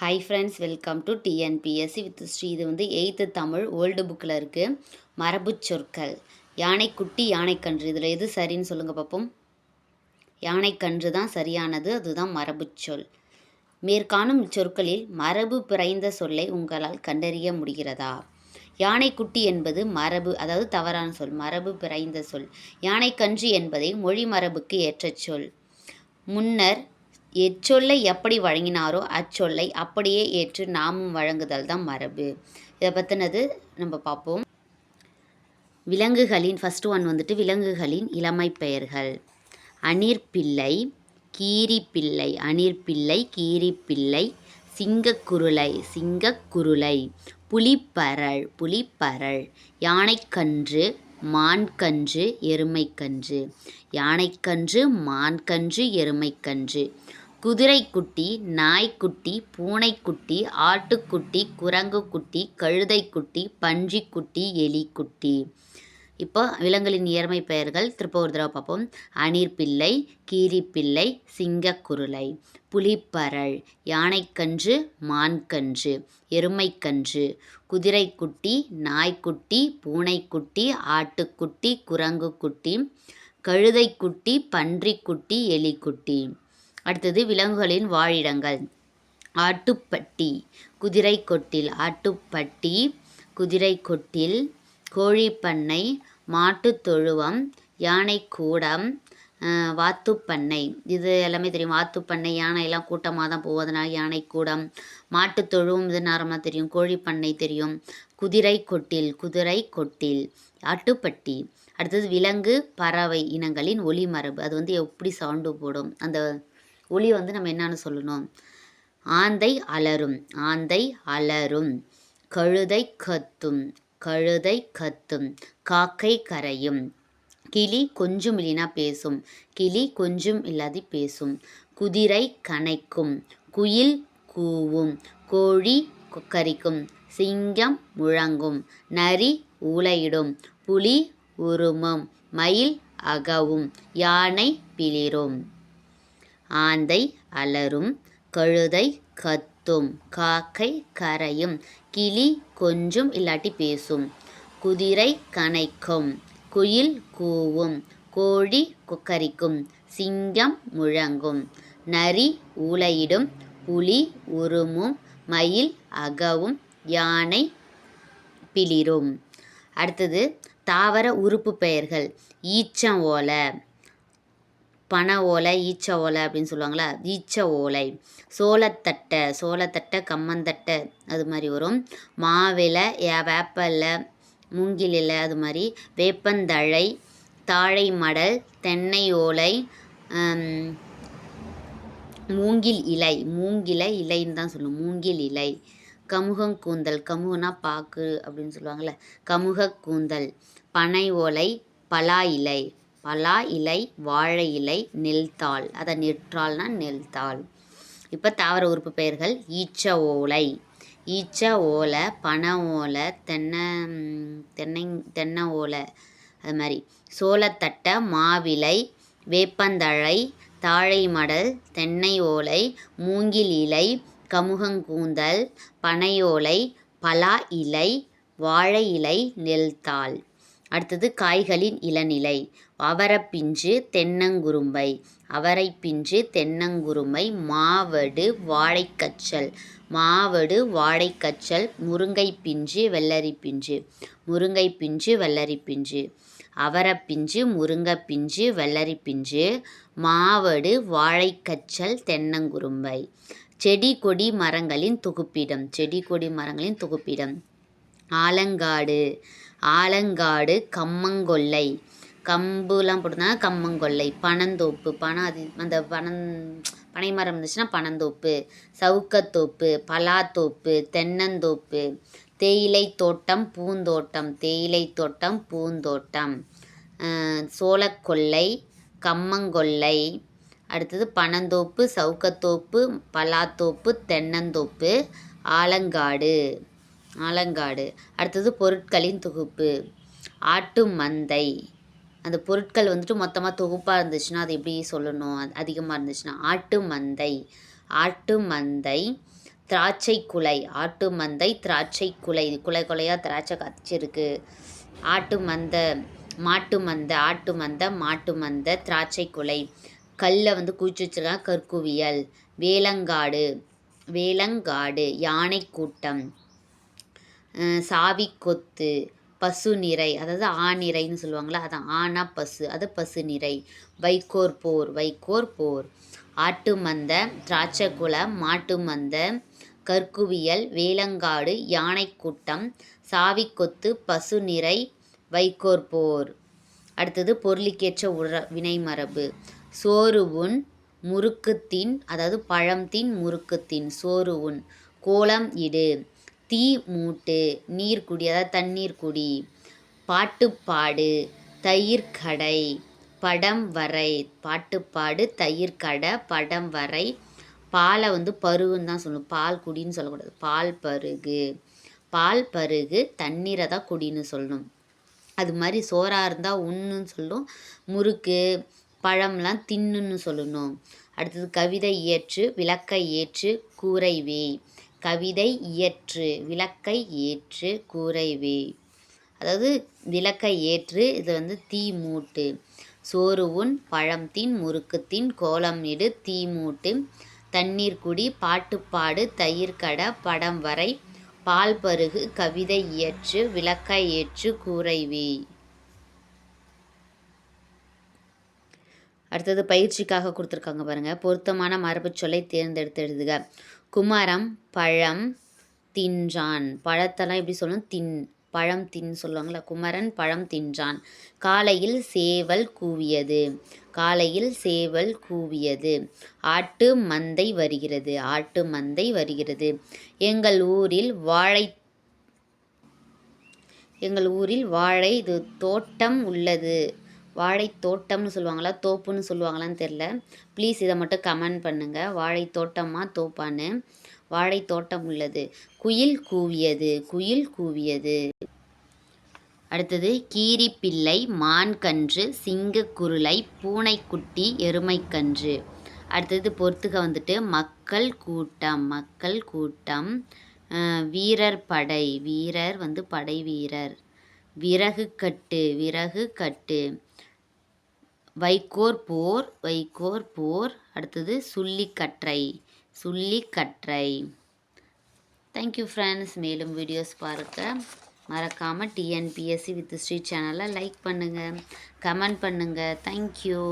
Hi friends welcome to TNPSC with Shri இது வந்து eighth Tamil old புக்கில் இருக்குது மரபுச் சொற்கள். யானைக்குட்டி யானைக்கன்று இதில் எது சரின்னு சொல்லுங்கள் பார்ப்போம் யானைக்கன்று தான் சரியானது அதுதான் மரபு சொல். மேற்காணும் சொற்களில் மரபு பிறந்த சொல்லை உங்களால் கண்டறிய முடிகிறதா? யானைக்குட்டி என்பது மரபு அதாவது தவறான சொல் மரபு பிறந்த சொல். யானைக்கன்று என்பதை மொழி மரபுக்கு ஏற்ற சொல். முன்னர் எச்சொல்லை எப்படி வழங்கினாரோ அச்சொல்லை அப்படியே ஏற்று நாமும் வழங்குதல் தான் மரபு. இதை பற்றினது நம்ம பார்ப்போம். விலங்குகளின் ஃபஸ்ட்டு ஒன் வந்துட்டு விலங்குகளின் இளமை பெயர்கள். அணிர்பிள்ளை கீரிப்பிள்ளை அணிர்பிள்ளை கீரிப்பிள்ளை சிங்கக்குருளை சிங்கக்குருளை புலிப்பரள் புலிப்பரள் யானைக்கன்று மான்கன்று எருமைக்கன்று யானைக்கன்று மான்கன்று எருமைக்கன்று குதிரைக்குட்டி நாய்க்குட்டி பூனைக்குட்டி ஆட்டுக்குட்டி குரங்குக்குட்டி கழுதைக்குட்டி பன்றிக்குட்டி எலிக்குட்டி. இப்போ விலங்குகளின் இயற்மை பெயர்கள் திருப்ப ஒரு தடவை பார்ப்போம். அணிர்பிள்ளை கீரிப்பிள்ளை சிங்கக்குருளை. புலிப்பரள் யானைக்கன்று மான்கன்று எருமைக்கன்று. குதிரைக்குட்டி நாய்க்குட்டி பூனைக்குட்டி ஆட்டுக்குட்டி குரங்குக்குட்டி கழுதைக்குட்டி பன்றிக்குட்டி எலிக்குட்டி. அடுத்தது விலங்குகளின் வாழிடங்கள். ஆட்டுப்பட்டி குதிரை கொட்டில் ஆட்டுப்பட்டி குதிரை கொட்டில் கோழிப்பண்ணை மாட்டுத் தொழுவம் யானை கூடம் வாத்துப்பண்ணை. இது எல்லாமே தெரியும். வாத்துப்பண்ணை யானை எல்லாம் கூட்டமாக தான் போவதனால் யானை கூடம் மாட்டுத் தொழுவும் இது நார்மலாக தெரியும். கோழிப்பண்ணை தெரியும். குதிரை கொட்டில் குதிரை கொட்டில் ஆட்டுப்பட்டி. அடுத்தது விலங்கு பறவை இனங்களின் ஒளிமரபு அது வந்து எப்படி சவுண்டு போடும்? அந்த ஒளி வந்து நம்ம என்னன்னு சொல்லணும்? ஆந்தை அலரும் ஆந்தை அலரும். கழுதை கத்தும் கழுதை கத்தும். காக்கை கரையும். கிளி கொஞ்சம் இல்லைனா பேசும். கிளி கொஞ்சம் இல்லாது பேசும். குதிரை கனைக்கும் குயில் கூவும். கோழி கொக்கரிக்கும் சிங்கம் முழங்கும். நரி ஊளையிடும். புலி உருமம். மயில் அகவும். யானை பிளிரும். ஆந்தை அலரும் கழுதை கத்தும் காக்கை கரையும் கிளி கொஞ்சம் இல்லாட்டி பேசும் குதிரை கனைக்கும் குயில் கூவும் கோழி கொக்கரிக்கும் சிங்கம் முழங்கும் நரி ஊளையிடும் புலி உருமும் மயில் அகவும் யானை பிளிரும். அடுத்தது தாவர உறுப்பு பெயர்கள் ஈச்சம் ஓலை. பனை ஓலை ஈச்ச ஓலை அப்படின்னு சொல்லுவாங்களா ஈச்ச ஓலை. சோளத்தட்டை சோளத்தட்டை கம்மந்தட்டை அது மாதிரி வரும். மாவிலை வேப்பலை மூங்கில் இலை அது மாதிரி வேப்பந்தழை தாழை மடல் தென்னை ஓலை மூங்கில் இலை. மூங்கிலை இலைன்னு தான் சொல்லுவோம் மூங்கில் இலை. கமுகங்கூந்தல் கூந்தல். கமுகுனா பாக்கு அப்படின்னு சொல்லுவாங்கள்ல கமுக கூந்தல். பனை ஓலை பலா இலை. பலா இலை வாழை இலை நெல்தாள் அதை நெற்றாள்னா நெல்தாள் இப்போ தாவர உறுப்பு பெயர்கள் ஈச்ச ஓலை. ஈச்ச ஓலை பனை ஓலை தென்னை தென்னை தென்னை ஓலை. அது மாதிரி. சோளத்தட்டை மாவிலை வேப்பந்தழை தாழை மடல் தென்னை ஓலை மூங்கில் இலை கமுகங்கூந்தல் பனையோலை பலா இலை வாழை இலை நெல்தாள் அடுத்தது காய்களின் இளநிலை. அவரப்பிஞ்சு தென்னங்குரும்பை. அவரைப்பிஞ்சு தென்னங்குருமை மாவடு வாழைக்கச்சல். மாவடு வாழைக்கச்சல். முருங்கை பிஞ்சு வெள்ளரி பிஞ்சு. முருங்கை பிஞ்சு வெள்ளரி பிஞ்சு. அவரப்பிஞ்சு முருங்கை பிஞ்சு வெள்ளரி பிஞ்சு. மாவடு வாழைக்கச்சல் தென்னங்குரும்பை. செடி கொடி மரங்களின் தொகுப்பிடம். செடி கொடி மரங்களின் தொகுப்பிடம். ஆலங்காடு. ஆலங்காடு கம்மங்கொல்லை. கம்புலாம் போட்டிருந்தாங்க கம்மங்கொல்லை பனந்தோப்பு பனம் அது அந்த பனம் பனை மரம் இருந்துச்சுன்னா பனந்தோப்பு சவுக்கத்தோப்பு பலாத்தோப்பு தென்னந்தோப்பு தேயிலை தோட்டம் பூந்தோட்டம் தேயிலை தோட்டம் பூந்தோட்டம் சோளக்கொல்லை கம்மங்கொல்லை அடுத்தது பனந்தோப்பு சவுக்கத்தோப்பு பலாத்தோப்பு தென்னந்தோப்பு ஆலங்காடு. ஆலங்காடு. அடுத்தது பொருட்களின் தொகுப்பு. ஆட்டு மந்தை. அந்த பொருட்கள் வந்துட்டு மொத்தமாக தொகுப்பாக இருந்துச்சுன்னா அது எப்படி சொல்லணும்? அதிகமாக இருந்துச்சுன்னா ஆட்டு மந்தை. ஆட்டு மந்தை திராட்சை குலை. ஆட்டு மந்தை திராட்சை குலை. இது குலை குலையாக திராட்சை காய்ச்சிருக்கு. ஆட்டு மந்த மாட்டு மந்த ஆட்டு மந்த மாட்டு மந்த திராட்சை குலை. கல்லை வந்து குவிச்சு வச்சிருக்காங்க கற்குவியல். வேலங்காடு. வேலங்காடு யானை கூட்டம் சாவி கொத்து பசு நிறை அதாவது ஆநிறைன்னு சொல்லுவாங்களா அதான் ஆனா பசு அது பசு நிறை வைக்கோர் போர் வைக்கோர் போர். ஆட்டு மந்த திராட்சைக்குளம் மாட்டு மந்த கற்குவியல் வேலங்காடு யானை கூட்டம் சாவிக்கொத்து பசு நிறை வைக்கோர் போர். அடுத்தது பொருளிக்கேற்ற உர வினைமரபு. சோறு உண் முறுக்குத்தின் அதாவது பழம்தின் முறுக்குத்தின் சோறு உண். கோலம் இடு. தீ மூட்டு நீர் குடி அதாவது தண்ணீர் குடி பாட்டுப்பாடு தயிர் கடை படம் வரை பாட்டுப்பாடு தயிர் கடை படம் வரை பாலை வந்து பருகுன்னு தான் சொல்லணும் பால் குடின்னு சொல்லக்கூடாது. பால் பருகு. பால் பருகு தண்ணீரை தான் குடின்னு சொல்லணும் அது மாதிரி சோறாக இருந்தால் உண்ணுன்னு சொல்லணும் முறுக்கு பழம்லாம் தின்னுன்னு சொல்லணும். அடுத்தது கவிதை இயற்று விளக்கை ஏற்று கூரை வேய் கவிதை இயற்று விளக்கை ஏற்று கூரைவே அதாவது விளக்கை ஏற்று இது வந்து தீ மூட்டு. சோறு உண் பழம் தின் முறுக்கு தின் கோலம் இடு தீ மூட்டு. தண்ணீர் குடி பாட்டுப்பாடு தயிர் கட படம் வரை. பால் பருகு கவிதை இயற்று விளக்கை ஏற்று கூரை வே அடுத்தது பயிற்சிக்காக கொடுத்துருக்காங்க பாருங்கள் பொருத்தமான மரபு சொல்லை தேர்ந்தெடுத்து எழுதுக. குமரம் பழம் தின்றான். பழத்தெல்லாம் எப்படி சொல்லணும் தின் பழம் தின் சொல்லுவாங்களா குமரன் பழம் தின்றான். காலையில் சேவல் கூவியது. காலையில் சேவல் கூவியது. ஆட்டு மந்தை வருகிறது. ஆட்டு மந்தை வருகிறது. எங்கள் ஊரில் வாழை எங்கள் ஊரில் வாழை இது தோட்டம் உள்ளது. வாழை தோட்டம்னு சொல்லுவாங்களா? தோப்புன்னு சொல்லுவாங்களான்னு தெரில ப்ளீஸ் இதை மட்டும் கமெண்ட் பண்ணுங்கள் வாழை தோட்டமா? தோப்பான்னு. வாழை தோட்டம் உள்ளது. குயில் கூவியது. குயில் கூவியது. அடுத்தது கீரிப்பிள்ளை மான்கன்று சிங்கக்குருளை பூனைக்குட்டி எருமைக்கன்று. அடுத்தது பொறுத்துக வந்துட்டு மக்கள் கூட்டம் மக்கள் கூட்டம். வீரர் படை. வீரர் வந்து படை வீரர் விறகு கட்டு விறகு கட்டு. வைக்கோர் போர் வைகோர் போர். அடுத்தது சுள்ளிக்கற்றை சுள்ளிக்கற்றை. தேங்க்யூ ஃப்ரெண்ட்ஸ் மேலும் வீடியோஸ் பார்க்க மறக்காமல் டிஎன்பிஎஸ்சி வித் ஸ்ரீ சேனலை லைக் பண்ணுங்கள் கமெண்ட் பண்ணுங்கள் தேங்க்யூ